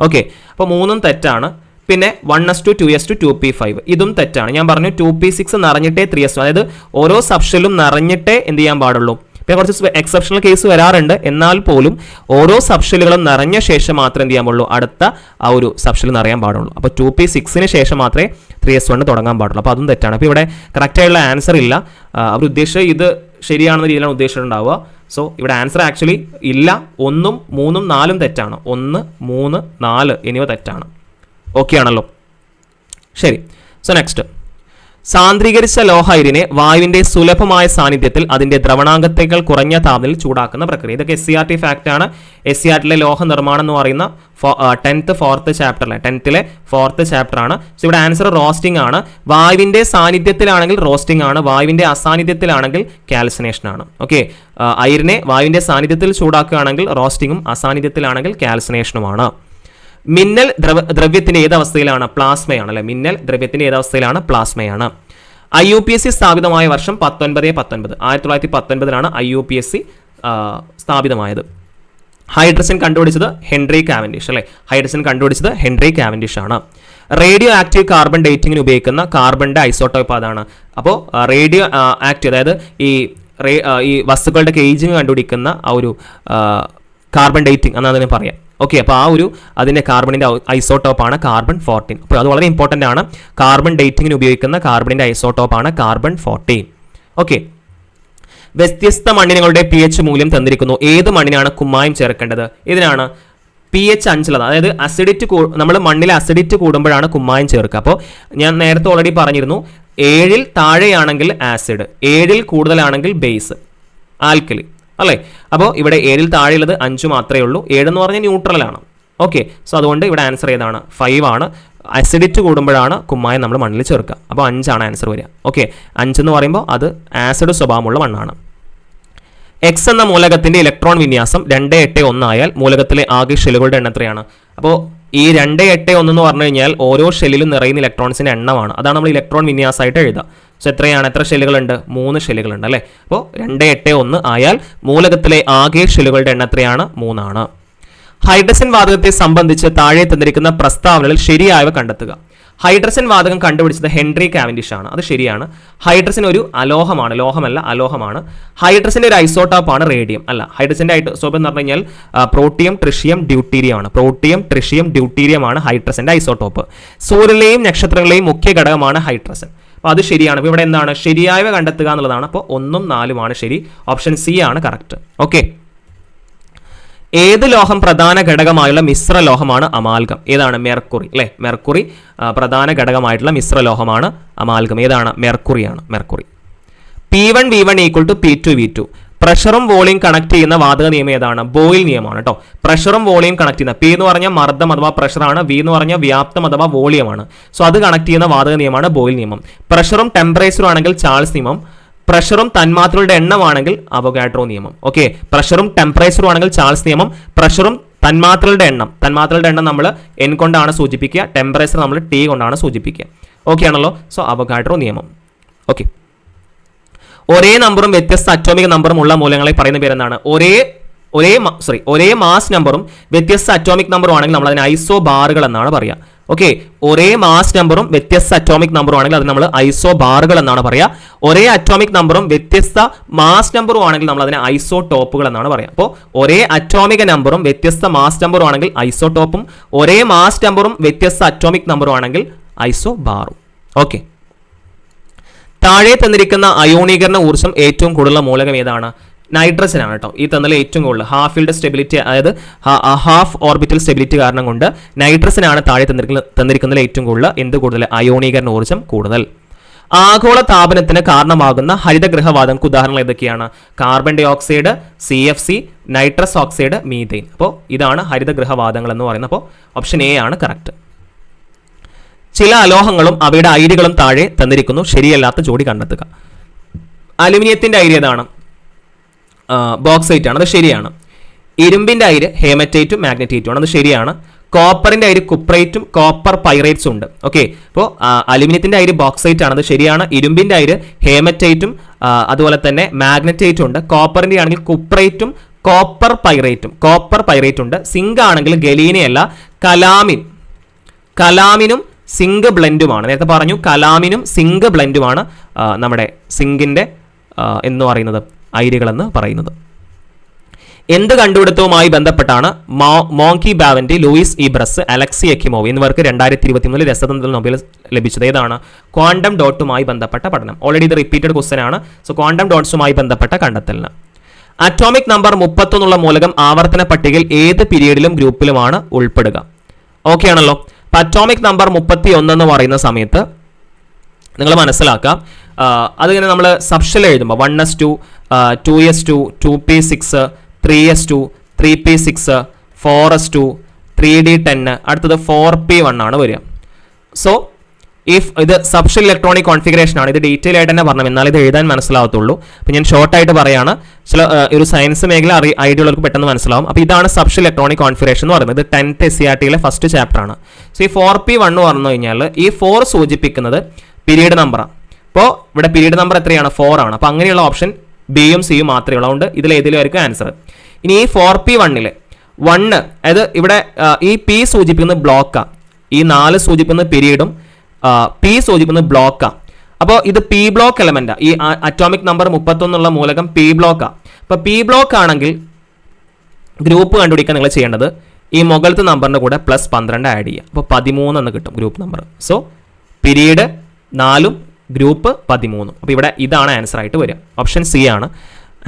ഓക്കെ അപ്പോൾ മൂന്നും തെറ്റാണ്. പിന്നെ one S two two S two two P five ഇതും തെറ്റാണ്. ഞാൻ പറഞ്ഞു ടു പി സിക്സ് നിറഞ്ഞിട്ടേ ത്രീ എസ് അതായത് ഓരോ സബ്ഷനിലും നിറഞ്ഞിട്ടേ എന്ത് ചെയ്യാൻ പാടുള്ളൂ? പിന്നെ കുറച്ച് എക്സെപ്ഷണൽ കേസ് വരാറുണ്ട്. എന്നാൽ പോലും ഓരോ സബ്ഷലുകളും നിറഞ്ഞ ശേഷം മാത്രമേ എന്ത് ചെയ്യാൻ പാടുള്ളൂ? അടുത്ത ആ ഒരു സബ്ഷൽ നിറയാൻ പാടുള്ളൂ. അപ്പോൾ ടു പി സിക്സിന് ശേഷം മാത്രമേ ത്രീ എസ് വണ്ണ് തുടങ്ങാൻ പാടുള്ളൂ. അപ്പോൾ അതും തെറ്റാണ്. അപ്പോൾ ഇവിടെ കറക്റ്റായിട്ടുള്ള ആൻസർ ഇല്ല. അവർ ഉദ്ദേശിച്ച ഇത് ശരിയാണെന്ന രീതിയിലാണ് ഉദ്ദേശിച്ചിട്ടുണ്ടാവുക. സോ ഇവിടെ ആൻസർ ആക്ച്വലി ഇല്ല. ഒന്നും മൂന്നും നാലും തെറ്റാണ്. ഒന്ന് മൂന്ന് നാല് എന്നിവ തെറ്റാണ്. ഓക്കെ ആണല്ലോ? ശരി. സോ നെക്സ്റ്റ് സാന്ദ്രീകരിച്ച ലോഹൈരിനെ വായുവിന്റെ സുലഭമായ സാന്നിധ്യത്തിൽ അതിന്റെ ദ്രവണാംഗത്തേക്കാൾ കുറഞ്ഞ താപനിൽ ചൂടാക്കുന്ന പ്രക്രിയ. ഇതൊക്കെ S C R T fact ആണ്. എസ് സി ആർ ടിയിലെ ലോഹ നിർമ്മാണം എന്ന് പറയുന്ന ടെൻത്ത് ഫോർത്ത് ചാപ്റ്ററിലെ ടെൻത്തിലെ ഫോർത്ത് ചാപ്റ്റർ ആണ്. സോ ഇവിടെ ആൻസർ റോസ്റ്റിംഗ് ആണ്. വായുവിന്റെ സാന്നിധ്യത്തിലാണെങ്കിൽ റോസ്റ്റിംഗ് ആണ്. വായുവിന്റെ അസാന്നിധ്യത്തിലാണെങ്കിൽ കാൽസിനേഷൻ ആണ്. ഓക്കെ അയിരിനെ വായുവിന്റെ സാന്നിധ്യത്തിൽ ചൂടാക്കുകയാണെങ്കിൽ റോസ്റ്റിംഗും അസാന്നിധ്യത്തിലാണെങ്കിൽ കാൽസിനേഷനുമാണ് മിന്നൽ ദ്രവ ദ്രവ്യത്തിന്റെ ഏത് അവസ്ഥയിലാണ് പ്ലാസ്മയാണ് അല്ലെ? മിന്നൽ ദ്രവ്യത്തിന്റെ ഏത് അവസ്ഥയിലാണ് പ്ലാസ്മയാണ്. I U P S C സ്ഥാപിതമായ വർഷം പത്തൊൻപത് പത്തൊൻപത്. ആയിരത്തി തൊള്ളായിരത്തി പത്തൊൻപതിലാണ് I U P S C സ്ഥാപിതമായത്. ഹൈഡ്രജൻ കണ്ടുപിടിച്ചത് ഹെൻറി കാവൻഡിഷ് അല്ലേ? ഹൈഡ്രജൻ കണ്ടുപിടിച്ചത് ഹെൻറി കാവൻഡിഷ് ആണ്. റേഡിയോ ആക്റ്റീവ് കാർബൺ ഡേറ്റിംഗിന് ഉപയോഗിക്കുന്ന കാർബണിന്റെ ഐസോട്ടോപ്പ് അതാണ് അപ്പോൾ റേഡിയോ ആക്റ്റീവ് അതായത് ഈ ഈ വസ്തുക്കളുടെ കേജിങ് കണ്ടുപിടിക്കുന്ന ആ ഒരു കാർബൺ ഡേറ്റിംഗ് എന്നാൽ അതിനെ പറയാം. ഓക്കെ അപ്പോൾ ആ ഒരു അതിന്റെ കാർബണിന്റെ ഐസോട്ടോപ്പാണ് കാർബൺ ഫോർട്ടീൻ അപ്പോൾ അത് വളരെ ഇമ്പോർട്ടന്റ് ആണ്. കാർബൺ ഡേറ്റിങ്ങിന് ഉപയോഗിക്കുന്ന കാർബണിന്റെ ഐസോട്ടോപ്പാണ് കാർബൺ ഫോർട്ടീൻ ഓക്കെ വ്യത്യസ്ത മണ്ണിനങ്ങളുടെ പി എച്ച് മൂല്യം തന്നിരിക്കുന്നു. ഏത് മണ്ണിനാണ് കുമ്മായം ചേർക്കേണ്ടത്? ഇതിനാണ് പി എച്ച് അഞ്ചുള്ളത് അതായത് അസിഡിറ്റ് നമ്മൾ മണ്ണിൽ അസിഡിറ്റ് കൂടുമ്പോഴാണ് കുമ്മായം ചേർക്കുക. അപ്പോൾ ഞാൻ നേരത്തെ ഓൾറെഡി പറഞ്ഞിരുന്നു ഏഴിൽ താഴെയാണെങ്കിൽ ആസിഡ് ഏഴിൽ കൂടുതലാണെങ്കിൽ ബേസ് ആൽക്കലി അല്ലേ? അപ്പോൾ ഇവിടെ ഏഴിൽ താഴെയുള്ളത് അഞ്ച് മാത്രമേ ഉള്ളൂ. ഏഴ് എന്ന് പറഞ്ഞാൽ ന്യൂട്രലാണ് ഓക്കെ സോ അതുകൊണ്ട് ഇവിടെ ആൻസർ ഏതാണ്? ഫൈവ് ആണ്. അസിഡിറ്റ് കൂടുമ്പോഴാണ് കുമ്മായം നമ്മൾ മണ്ണിൽ ചേർക്കുക. അപ്പോൾ അഞ്ചാണ് ആൻസർ വരിക. ഓക്കെ അഞ്ചെന്ന് പറയുമ്പോൾ അത് ആസിഡ് സ്വഭാവമുള്ള മണ്ണാണ്. എക്സ് എന്ന മൂലകത്തിന്റെ ഇലക്ട്രോൺ വിന്യാസം രണ്ട് എട്ട് ഒന്നായാൽ മൂലകത്തിലെ ആകെ ഷെല്ലുകളുടെ എണ്ണം എത്രയാണ്? അപ്പോൾ ഈ രണ്ട് എട്ട് ഒന്ന് എന്ന് പറഞ്ഞു കഴിഞ്ഞാൽ ഓരോ ഷെല്ലിലും നിറയുന്ന ഇലക്ട്രോൺസിന്റെ എണ്ണമാണ്. അതാണ് നമ്മൾ ഇലക്ട്രോൺ വിന്യാസമായിട്ട് എഴുതുക. സോ എത്രയാണ്? എത്ര ഷെല്ലുകളുണ്ട്? മൂന്ന് ഷെല്ലുകളുണ്ട് അല്ലേ? അപ്പോൾ രണ്ട് എട്ട് ഒന്ന് ആയാൽ മൂലകത്തിലെ ആകെ ഷെല്ലുകളുടെ എണ്ണം എത്രയാണ്? മൂന്നാണ്. ഹൈഡ്രസൻ വാതകത്തെ സംബന്ധിച്ച് താഴെ തന്നിരിക്കുന്ന പ്രസ്താവനകളിൽ ശരിയായവ കണ്ടെത്തുക. ഹൈഡ്രസൻ വാതകം കണ്ടുപിടിച്ചത് ഹെൻറി കാവൻഡിഷ് ആണ്. അത് ശരിയാണ്. ഹൈഡ്രസൻ ഒരു അലോഹമാണ്. ലോഹമല്ല അലോഹമാണ്. ഹൈഡ്രസിന്റെ ഒരു ഐസോട്ടോപ്പ് ആണ് റേഡിയം. അല്ല ഹൈഡ്രസിന്റെ ഐസോപ്പ് എന്ന് പറഞ്ഞു കഴിഞ്ഞാൽ പ്രോട്ടിയം ട്രിഷ്യം ഡ്യൂട്ടീരിയം ആണ് പ്രോട്ടിയം ട്രിഷിയം ഡ്യൂട്ടീരിയമാണ് ഹൈഡ്രസിന്റെ ഐസോട്ടോപ്പ് സൂര്യനിലെയും നക്ഷത്രങ്ങളെയും മുഖ്യ ഘടകമാണ് ഹൈഡ്രജൻ അപ്പോൾ അത് ശരിയാണ്. ഇവിടെ എന്താണ്? ശരിയായവ കണ്ടെത്തുക എന്നുള്ളതാണ്. അപ്പോൾ ഒന്നും നാലുമാണ് ശരി. ഓപ്ഷൻ സി ആണ് കറക്റ്റ് ഓക്കെ ഏത് ലോഹം പ്രധാന ഘടകമായുള്ള മിശ്ര ലോഹമാണ് അമാൽഗം? ഏതാണ്? മെർക്കുറി അല്ലേ? മെർക്കുറി പ്രധാന ഘടകമായിട്ടുള്ള മിശ്ര ലോഹമാണ് അമാൽഗം. ഏതാണ്? മെർക്കുറിയാണ്. Mercury. P one V one equal to P two V two പ്രഷറും വോളിയം കണക്ട് ചെയ്യുന്ന വാതക നിയമം ഏതാണ്? ബോയിൽ നിയമമാണ് കേട്ടോ പ്രഷറും വോളിയം കണക്ട് ചെയ്യുന്ന പി എന്ന് പറഞ്ഞാൽ മർദ്ദം അഥവാ പ്രഷറാണ് വി എന്ന് പറഞ്ഞാൽ വ്യാപ്തം അഥവാ വോളിയമാണ്. സോ അത് കണക്ട് ചെയ്യുന്ന വാതക നിയമമാണ് ബോയിൽ നിയമം. പ്രഷറും ടെമ്പറേച്ചറും ആണെങ്കിൽ ചാൾസ് നിയമം. പ്രഷറും തന്മാത്രകളുടെ എണ്ണമാണെങ്കിൽ അവഗാഡ്രോ നിയമം. ഓക്കെ? പ്രഷറും ടെമ്പറേച്ചറും ആണെങ്കിൽ ചാൾസ് നിയമം. പ്രഷറും തന്മാത്രകളുടെ എണ്ണം. തന്മാത്രകളുടെ എണ്ണം നമ്മൾ എൻ കൊണ്ടാണ് സൂചിപ്പിക്കുക. ടെമ്പറേച്ചർ നമ്മൾ ടി കൊണ്ടാണ് സൂചിപ്പിക്കുക. ഓക്കെ ആണല്ലോ? സോ അവഗാഡ്രോ നിയമം. ഓക്കെ. ഒരേ നമ്പറും വ്യത്യസ്ത അറ്റോമിക് നമ്പറും ഉള്ള മൂലങ്ങളെ പറയുന്ന പേരെന്താണ്? ഒരേ ഒരേ സോറി ഒരേ മാസ് നമ്പറും വ്യത്യസ്ത അറ്റോമിക് നമ്പറും ആണെങ്കിൽ നമ്മൾ അതിന് ഐസോ ബാറുകൾ എന്നാണ് പറയുക ഓക്കെ ഒരേ മാസ് നമ്പറും വ്യത്യസ്ത അറ്റോമിക് നമ്പറും ആണെങ്കിൽ അത് നമ്മൾ ഐസോ ബാറുകൾ എന്നാണ് പറയുക ഒരേ അറ്റോമിക് നമ്പറും വ്യത്യസ്ത മാസ് നമ്പറും ആണെങ്കിൽ നമ്മൾ അതിനെ ഐസോ ടോപ്പുകൾ എന്നാണ് പറയുക അപ്പോൾ ഒരേ അറ്റോമിക നമ്പറും വ്യത്യസ്ത മാസ് നമ്പറും ആണെങ്കിൽ ഐസോ ടോപ്പും ഒരേ മാസ് നമ്പറും വ്യത്യസ്ത അറ്റോമിക് നമ്പറും ആണെങ്കിൽ ഐസോ ബാറും ഓക്കെ താഴെ തന്നിരിക്കുന്ന അയോണീകരണ ഊർജം ഏറ്റവും കൂടുതലുള്ള മൂലകം ഏതാണ്? നൈട്രജൻ ആണ് കേട്ടോ ഈ തന്നിൽ ഏറ്റവും കൂടുതൽ ഹാഫ് ഫീൽഡ് സ്റ്റെബിലിറ്റി അതായത് ഹാഫ് ഓർബിറ്റൽ സ്റ്റെബിലിറ്റി കാരണം കൊണ്ട് നൈട്രജൻ ആണ് താഴെ തന്നിരിക്കുന്ന തന്നിരിക്കുന്നതിൽ ഏറ്റവും കൂടുതൽ. എന്ത് കൂടുതൽ? അയോണീകരണ ഊർജം കൂടുതൽ. ആഗോള താപനത്തിന് കാരണമാകുന്ന ഹരിതഗൃഹവാതങ്ങൾക്ക് ഉദാഹരണങ്ങൾ ഏതൊക്കെയാണ്? Carbon dioxide C F C nitrous oxide methane അപ്പോൾ ഇതാണ് ഹരിതഗൃഹവാതങ്ങൾ എന്ന് പറയുന്നത്. അപ്പോൾ ഓപ്ഷൻ എ ആണ് കറക്റ്റ് ചില അലോഹങ്ങളും അവയുടെ അയിരുകളും താഴെ തന്നിരിക്കുന്നു. ശരിയല്ലാത്ത ജോഡി കണ്ടെത്തുക. അലുമിനിയത്തിന്റെ അയിര് ഏതാണ്? ബോക്സൈറ്റ് ആണ്. അത് ശരിയാണ്. ഇരുമ്പിന്റെ അയിര് ഹേമറ്റൈറ്റും മാഗ്നറ്റൈറ്റും ആണ്. അത് ശരിയാണ്. കോപ്പറിന്റെ അയിര് കുപ്രൈറ്റും കോപ്പർ പൈറേറ്റ്സും ഉണ്ട്. ഓക്കെ. അപ്പോൾ അലുമിനിയത്തിന്റെ അയിര് ബോക്സൈറ്റ് ആണ്. അത് ശരിയാണ്. ഇരുമ്പിന്റെ അയിര് ഹേമറ്റൈറ്റും അതുപോലെ തന്നെ മാഗ്നറ്റൈറ്റും ഉണ്ട്. കോപ്പറിന്റെ ആണെങ്കിൽ കുപ്രൈറ്റും കോപ്പർ പൈറേറ്റും. കോപ്പർ പൈറേറ്റ് ഉണ്ട്. സിങ്ക് ആണെങ്കിൽ ഗലീനയല്ല കലാമിൻ. കലാമിനും സിങ്ക് ബ്ലെൻഡുമാണ് നേരത്തെ പറഞ്ഞു കലാമിനും സിങ്ക് ബ്ലെൻഡുമാണ് നമ്മുടെ സിങ്കിന്റെ എന്ന് പറയുന്നത് അയിരുകളെന്ന് പറയുന്നത്. എന്ത് കണ്ടുപിടുത്തവുമായി ബന്ധപ്പെട്ടാണ് മോ- മോങ്കി ബാവന്റെ ലൂയിസ് ഇബ്രസ് അലക്സി എക്കിമോവ് എന്നിവർക്ക് രണ്ടായിരത്തി ഇരുപത്തി മൂന്നിൽ രസതന്ത്ര നൊബേൽ ലഭിച്ചത്. ഏതാണ്? ക്വാണ്ടം ഡോട്ടുമായി ബന്ധപ്പെട്ട പഠനം. ഓൾറെഡി ഇത് റിപ്പീറ്റഡ് ക്വസ്റ്റൻ ആണ്. സോ ക്വാണ്ടം ഡോട്ട്സുമായി ബന്ധപ്പെട്ട കണ്ടെത്തലിന്. അറ്റോമിക് നമ്പർ മുപ്പത്തൊന്നുള്ള മൂലകം ആവർത്തന പട്ടികയിൽ ഏത് പീരീഡിലും ഗ്രൂപ്പിലുമാണ് ഉൾപ്പെടുക. ഓക്കെ ആണല്ലോ? അപ്പൊ അറ്റോമിക് നമ്പർ മുപ്പത്തി ഒന്ന് എന്ന് പറയുന്ന സമയത്ത് നിങ്ങൾ മനസ്സിലാക്കാം. അതിങ്ങനെ നമ്മൾ സബ്ഷൽ എഴുതുമ്പോൾ one S two two S two two P six three S two three P six four S two three D ten അടുത്തത് ഫോർ പി വൺ ആണ് വരിക. സോ ഇഫ് ഇത് സബ്ഷൽ ഇലക്ട്രോണിക് കോൺഫിഗറേഷൻ ആണ്. ഇത് ഡീറ്റെയിൽ ആയിട്ട് തന്നെ പറഞ്ഞു. എന്നാൽ ഇത് എഴുതാൻ മനസ്സിലാവത്തുള്ളൂ. അപ്പോൾ ഞാൻ ഷോർട്ട് ആയിട്ട് പറയാണ്. ചില ഒരു സയൻസ് മേഖല അറി ഐഡിയ ഉള്ളവർക്ക് പെട്ടെന്ന് മനസ്സിലാവും. അപ്പോൾ ഇതാണ് സബ്ഷൽ ഇലക്ട്രോണിക് കോൺഫിഗറേഷൻ എന്ന് പറയുന്നത്. ടെൻത്ത് എസ് സി ആർ ടിയിലെ ഫസ്റ്റ് ചാപ്റ്റർ ആണ്. സോ ഈ ഫോർ പി വൺ പറഞ്ഞു കഴിഞ്ഞാൽ ഈ ഫോർ സൂചിപ്പിക്കുന്നത് പീരീഡ് നമ്പറാണ് അപ്പോൾ ഇവിടെ പീരീഡ് നമ്പർ എത്രയാണ്? ഫോർ ആണ്. അപ്പോൾ അങ്ങനെയുള്ള ഓപ്ഷൻ ബിയും സിയും മാത്രമേ ഉള്ളൂ. അതുകൊണ്ട് ഇതിൽ ഏതിലും ആയിരിക്കും ആൻസർ ഇനി ഈ ഫോർ പി വണ്ണിൽ വണ്ണ് അതായത് ഇവിടെ ഈ പി സൂചിപ്പിക്കുന്ന ബ്ലോക്കാണ് ഈ നാല് സൂചിപ്പിക്കുന്ന പീരീഡും പി സൂചിപ്പിക്കുന്നത് ബ്ലോക്കാണ് അപ്പോൾ ഇത് പി ബ്ലോക്ക് എലമെന്റാ ഈ അറ്റോമിക് നമ്പർ മുപ്പത്തൊന്നുള്ള മൂലകം പി ബ്ലോക്കാണ് അപ്പോൾ പി ബ്ലോക്ക് ആണെങ്കിൽ ഗ്രൂപ്പ് കണ്ടുപിടിക്കാൻ നിങ്ങൾ ചെയ്യേണ്ടത് ഈ മുകളിലത്തെ നമ്പറിന്റെ കൂടെ പ്ലസ് പന്ത്രണ്ട് ആഡ് ചെയ്യുക. അപ്പോൾ പതിമൂന്ന് എന്ന് കിട്ടും ഗ്രൂപ്പ് നമ്പർ സോ പിരീഡ് നാലും ഗ്രൂപ്പ് പതിമൂന്നും. അപ്പോൾ ഇവിടെ ഇതാണ് ആൻസർ ആയിട്ട് വരിക. ഓപ്ഷൻ സി ആണ്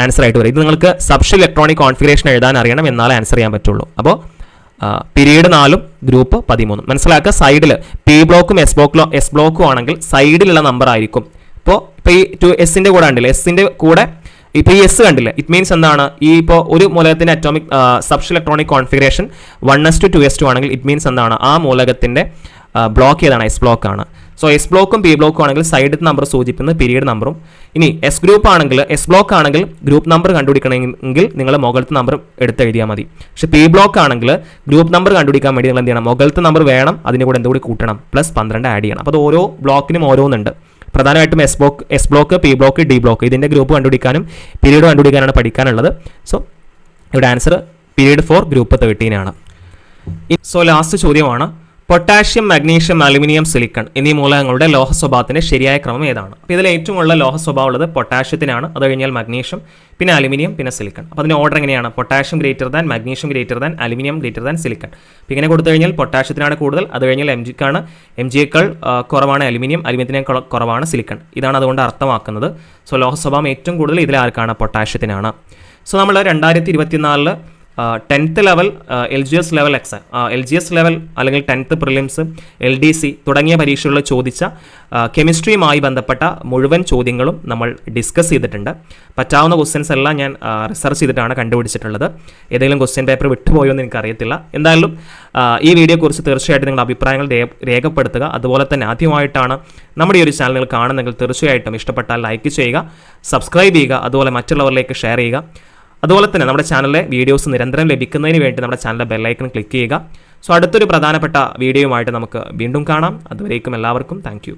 ആൻസർ ആയിട്ട് വരിക. ഇത് നിങ്ങൾക്ക് സബ്ഷൽ ഇലക്ട്രോണിക് കോൺഫിഗറേഷൻ എഴുതാൻ അറിയണം. എന്നാലേ ആൻസർ ചെയ്യാൻ പറ്റുള്ളൂ. അപ്പോൾ പീരീഡ് നാലും ഗ്രൂപ്പ് പതിമൂന്നും. മനസ്സിലാക്കുക സൈഡിൽ പി ബ്ലോക്കും എസ് ബ്ലോക്കിലോ എസ് ബ്ലോക്കും ആണെങ്കിൽ സൈഡിലുള്ള നമ്പർ ആയിരിക്കും. ഇപ്പോൾ ഇപ്പോൾ ഈ ടു എസിന്റെ കൂടെ ഉണ്ടല്ലേ എസിന്റെ കൂടെ ഇപ്പോൾ ഈ എസ് കണ്ടില്ലേ? ഇറ്റ് മീൻസ് എന്താണ്? ഈ ഇപ്പോൾ ഒരു മൂലകത്തിന്റെ atomic subshell electronic configuration one S two two S two ആണെങ്കിൽ ഇറ്റ് മീൻസ് എന്താണ്? ആ മൂലകത്തിന്റെ ബ്ലോക്ക് ഏതാണ്? എസ് ബ്ലോക്കാണ് സോ എസ് ബ്ലോക്കും പി ബ്ലോക്കും ആണെങ്കിൽ സൈഡ് നമ്പർ സൂചിപ്പിക്കുന്ന പീരീഡ് നമ്പറും ഇനി എസ് ഗ്രൂപ്പ് ആണെങ്കിൽ എസ് ബ്ലോക്ക് ആണെങ്കിൽ ഗ്രൂപ്പ് നമ്പർ കണ്ടുപിടിക്കണമെങ്കിൽ നിങ്ങൾ മുകളിലത്തെ നമ്പർ എടുത്ത് എഴുതിയാൽ മതി. പക്ഷെ പി ബ്ലോക്ക് ആണെങ്കിൽ ഗ്രൂപ്പ് നമ്പർ കണ്ടുപിടിക്കാൻ വേണ്ടി നിങ്ങൾ എന്ത് ചെയ്യണം? മുകളിലത്തെ നമ്പർ വേണം അതിന്റെ കൂടെ എന്തുകൂടി കൂട്ടണം? പ്ലസ് പന്ത്രണ്ട് ആഡ് ചെയ്യണം. അപ്പോൾ അത് ഓരോ ബ്ലോക്കിനും ഓരോന്നുണ്ട്. പ്രധാനമായിട്ടും S block S block P block D block ഇതിന്റെ ഗ്രൂപ്പ് കണ്ടുപിടിക്കാനും പീരീഡ് കണ്ടുപിടിക്കാനാണ് പഠിക്കാനുള്ളത്. സോ ഇവിടെ answer period four group thirteen ആണ്. സോ ലാസ്റ്റ് ചോദ്യമാണ്. പൊട്ടാഷ്യം മഗ്നീഷ്യം അലുമിനിയം സിലിക്കൺ എന്നീ മൂലകങ്ങളുടെ ലോഹ സ്വഭാവത്തിന്റെ ശരിയായ ക്രമം ഏതാണ്? അപ്പോൾ ഇതിൽ ഏറ്റവും ഉള്ള ലോഹ സ്വഭാവം ഉള്ളത് പൊട്ടാഷ്യത്തിനാണ്. അത് കഴിഞ്ഞാൽ മഗ്നീഷ്യം പിന്നെ അലുമിനിയം പിന്നെ സിലിക്കൺ. അപ്പോൾ അതിന്റെ ഓർഡർ എങ്ങനെയാണ്? Potassium greater than magnesium greater than aluminium greater than silicon. അപ്പോൾ ഇങ്ങനെ കൊടുത്തു കഴിഞ്ഞാൽ പൊട്ടാഷ്യത്തിനാണ് കൂടുതൽ അത് കഴിഞ്ഞാൽ എം ജിക്കാണ് എം ജിയേക്കാൾ കുറവാണ് അലുമിനിയം അലുമിനിയത്തിനേക്കാൾ കുറവാണ് സിലിക്കൺ. ഇതാണ് അതുകൊണ്ട് അർത്ഥമാക്കുന്നത്. സോ ലോഹ സ്വഭാവം ഏറ്റവും കൂടുതൽ ഇതിൽ ആർക്കാണ്? പൊട്ടാഷ്യത്തിനാണ്. സോ നമ്മൾ രണ്ടായിരത്തി ഇരുപത്തിനാലിൽ tenth level L G S level X L G S level അല്ലെങ്കിൽ tenth prelims L D C തുടങ്ങിയ പരീക്ഷകളിൽ ചോദിച്ച കെമിസ്ട്രിയുമായി ബന്ധപ്പെട്ട മുഴുവൻ ചോദ്യങ്ങളും നമ്മൾ ഡിസ്കസ് ചെയ്തിട്ടുണ്ട്. പറ്റാവുന്ന ക്വസ്റ്റ്യൻസ് എല്ലാം ഞാൻ റിസർച്ച് ചെയ്തിട്ടാണ് കണ്ടുപിടിച്ചിട്ടുള്ളത്. ഏതെങ്കിലും ക്വസ്റ്റ്യൻ പേപ്പർ വിട്ടുപോയോ എന്ന് എനിക്കറിയത്തില്ല. എന്തായാലും ഈ വീഡിയോയെക്കുറിച്ച് തീർച്ചയായിട്ടും നിങ്ങളുടെ അഭിപ്രായങ്ങൾ രേഖപ്പെടുത്തുക. അതുപോലെ തന്നെ ആദ്യമായിട്ടാണ് നമ്മുടെ ഈ ഒരു ചാനൽ നിങ്ങൾ കാണുന്നെങ്കിൽ തീർച്ചയായിട്ടും ഇഷ്ടപ്പെട്ടാൽ ലൈക്ക് ചെയ്യുക സബ്സ്ക്രൈബ് ചെയ്യുക അതുപോലെ മറ്റുള്ളവരിലേക്ക് ഷെയർ ചെയ്യുക. അതുപോലെ തന്നെ നമ്മുടെ ചാനലിലെ വീഡിയോസ് നിരന്തരം ലഭിക്കുന്നതിന് വേണ്ടി നമ്മുടെ ചാനലിലെ ബെല്ലൈക്കൺ ക്ലിക്ക് ചെയ്യുക. സോ അടുത്തൊരു പ്രധാനപ്പെട്ട വീഡിയോയുമായിട്ട് നമുക്ക് വീണ്ടും കാണാം. അതുവരേക്കും എല്ലാവർക്കും താങ്ക്